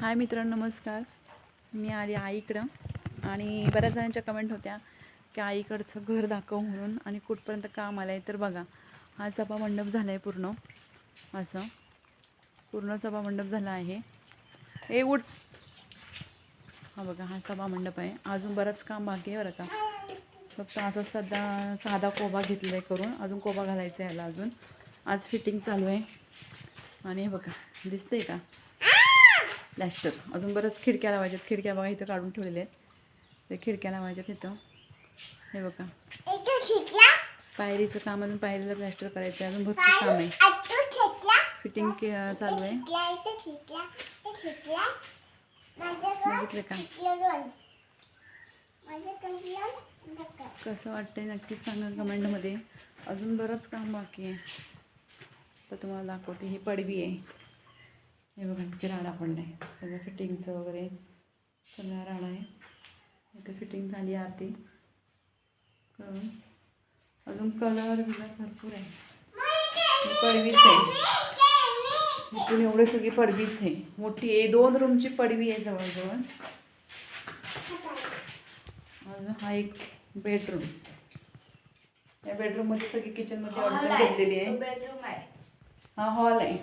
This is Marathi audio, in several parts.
हाय मित्रांनो नमस्कार. मी आली आईकडं आणि बऱ्याच जणांच्या कमेंट होत्या की आईकडचं घर दाखव म्हणून आणि कुठपर्यंत काम आलं आहे तर बघा. हा सभा मंडप झाला आहे पूर्ण. असं. पूर्ण सभा मंडप झाला आहे. ए उठ. हा बघा हा सभा मंडप आहे. अजून बरंच काम बाकी आहे बरं का. फक्त असं सध्या साधा कोबा घेतला आहे करून. अजून कोबा घालायचा आहे ह्याला अजून. आज फिटिंग चालू आहे. आणि हे बघा दिसतंय का? प्लॅस्टर. अजून बरंच खिडक्या लावायच्यात. खिडक्या बघा इथं काढून ठेवलेल्या आहेत. ते खिडक्या लावायच्यात इथं. हे बघा. पायरीचं काम अजून पायरीला प्लॅस्टर करायचं अजून भरपूर काम आहे. फिटिंग चालू आहे. बघितलं का? कसं वाटतंय नक्कीच सांगा कमेंटमध्ये. अजून बरंच काम बाकी आहे. तर तुम्हाला दाखवते. ही पडवी आहे. हे बघा इतके राडा पडला आहे सगळं फिटिंगचं वगैरे सगळा राडा आहे. इथे फिटिंग झाली आरती. करून अजून कलर बिलर भरपूर आहे पडवीच आहे. इथून एवढी सगळी पडवीच आहे. मोठी आहे. दोन रूमची पडवी आहे जवळजवळ. अजून हा एक बेडरूम. या बेडरूममध्ये सगळी किचनमध्ये अडचण घेतलेली आहे. बेडरूम आहे. हा हॉल आहे.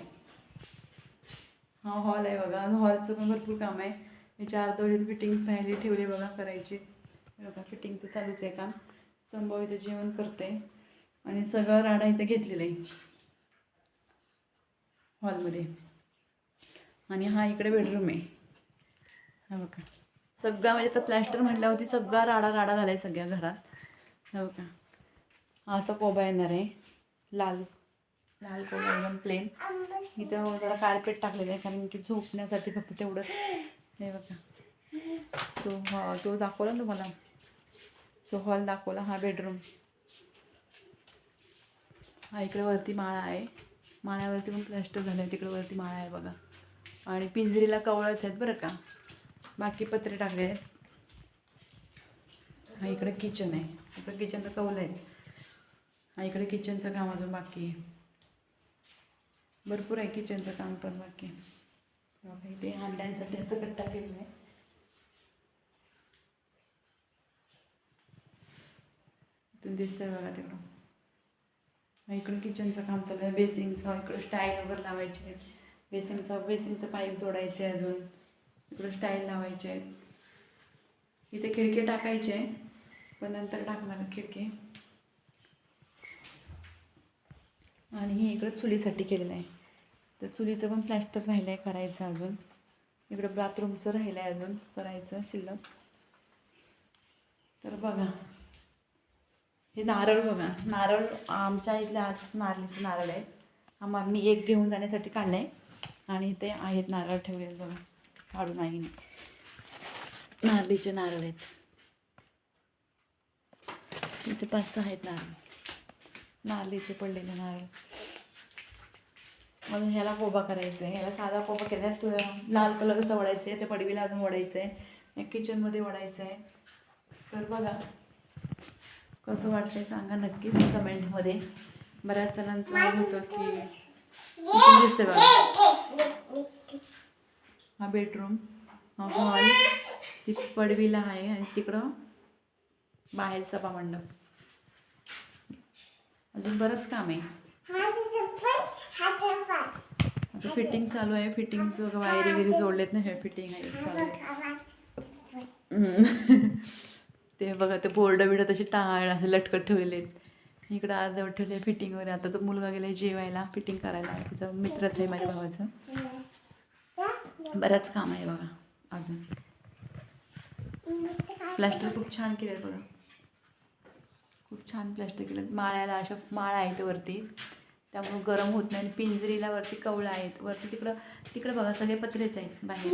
हा हॉल आहे बघा. हॉलचं पण भरपूर काम आहे. मी चार दोळीत फिटिंग राहिली ठेवली बघा करायची. बघा फिटिंगचं चालूच आहे काम. संभव इथं जेवण करते. आणि सगळं राडा इथं घेतलेला आहे. हॉलमध्ये आणि हा इकडे बेडरूम आहे. हा बघा. सगळा म्हणजे तर प्लॅस्टर म्हटल्यावरती सगळा राडा राडा झाला आहे सगळ्या घरात. हो का हा असा कोबा येणार आहे. लाल. लाल कलर एकदम प्लेन इथं जरा कार्पेट टाकलेलं आहे कारण की झोपण्यासाठी फक्त तेवढंच. हे बघा. तो हा तो दाखवला ना तुम्हाला? तो हॉल दाखवला हा बेडरूम हा इकडे वरती माळा आहे. माळ्यावरती पण प्लॅस्टर झालं आहे तिकडे वरती माळा आहे बघा. आणि पिंजरीला कवळच आहेत बरं का. बाकी पत्रे टाकले आहेत. हा इकडे किचन आहे. इकडं किचनचं कवलं आहे. हा इकडे किचनचं काम अजून बाकी आहे. भरपूर आहे किचनचं काम पण बाकी. बघा इथे हांड्यांसाठी असं कट्टा केलेलं आहे. इथून दिसतंय बघा तिकडं. हा इकडं किचनचं काम चालू आहे. बेसिंगचं इकडं स्टाईल वगैरे लावायचे आहेत. बेसिंगचं बेसिंगचं पाईप जोडायचं आहे अजून. इकडं स्टाईल लावायचे आहेत. इथे खिडकी टाकायचे आहे. पण नंतर टाकणार खिडकी. आणि हे इकडं चुलीसाठी केलेलं आहे. तर चुलीचं पण प्लॅस्टर राहिलं आहे करायचं अजून. इकडं बाथरूमचं राहिलं आहे अजून करायचं शिल्लक. तर बघा. हे नारळ बघा. नारळ आमच्या इथल्या आज नारळीचं नारळ आहे. हा मग मी एक घेऊन जाण्यासाठी काढलं आहे आणि ते आहेत नारळ ठेवलेले बघा. काढून आईने. नारळीचे नारळ आहेत. इथे पाच सहा आहेत नारळ. नारळीचे पडलेले नारळ. म्हणून ह्याला कोबा करायचा आहे ह्याला साधा कोबा केला तू लाल कलरचं वडायचं आहे ते पडवीला अजून वडायचं आहे किचनमध्ये वडायचं आहे तर बघा कसं वाटतंय सांगा नक्कीच कमेंटमध्ये बऱ्याच जणांचं होतं की दिसते बघा. हा बेडरूम हा हॉल ती पडवीला आहे आणि तिकडं बाहेर सभा मंडप. अजून बरंच काम आहे. आता फिटिंग चालू आहे. फिटिंगचं वायरी वगैरे जोडलेत ना हे फिटिंग आहे चालू आहे. ते बघा ते बोर्ड बिर्ड तशी टाळ असे लटकत ठेवलेले आहेत इकडं अर्धवट ठेवले फिटिंग वगैरे आता तो मुलगा गेला जेवायला फिटिंग करायला. तिचा मित्रच आहे माझ्या भावाचं. बरंच काम आहे बघा अजून. प्लास्टर खूप छान केलं बघा. खूप छान प्लास्टर केलं. माळ्याला अशा माळा आहेत वरती. त्यामुळे गरम होत नाही. आणि पिंजरीला वरती कवळं आहेत. वरती तिकडं तिकडं बघा सगळे पत्रेच आहेत बाहेर.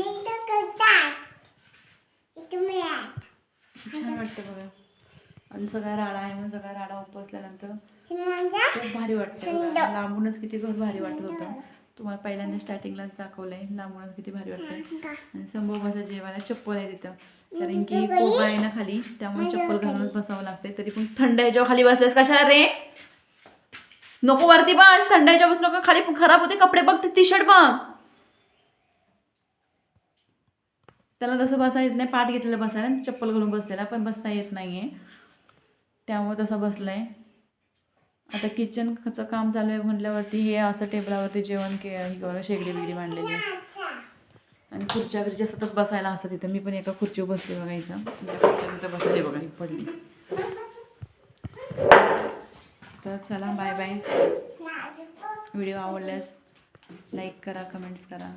छान वाटतं बघा. आणि सगळा राडा आहे म्हणून सगळा राडा उपसल्यानंतर खूप भारी वाटतं. लांबूनच किती घर भारी वाटत होतं. तुम्हाला पहिल्यांदा स्टार्टिंगलाच दाखवलंय. लांबूनच किती भारी वाटतंय. आणि संभोगाचा जेवायला चप्पल आहे तिथं. कारण की कोबा आहे ना खाली त्यामुळे चप्पल घालूनच बसावं लागतंय. तरी पण थंड ह्याच्यावर खाली बसल्यास कशाला रे? नको वरती बस. थंड ह्याच्यावर बसू नका खाली खराब होते. कपडे बघ ते टी शर्ट बघ. त्याला तसं बसा येत नाही. पाठ घेतलेलं बसायला चप्पल घालून बसलेला पण बसता येत नाही आहे त्यामुळे तसं बसलं आहे आता किचनचं काम चालू आहे म्हटल्यावरती हे असं टेबलावरती जेवण के हे करून शेगडी बिगडी मांडलेली आहे. आणि खुर्च्या बिर्च्या सतत बसायला असतं तिथं. मी पण एका खुर्चीवर बसते बघा इथं. खुर्च्या तिथं बसले बघा ही पडली. तर चला बाय बाय व्हिडिओ आवडल्यास लाईक करा कमेंट्स करा.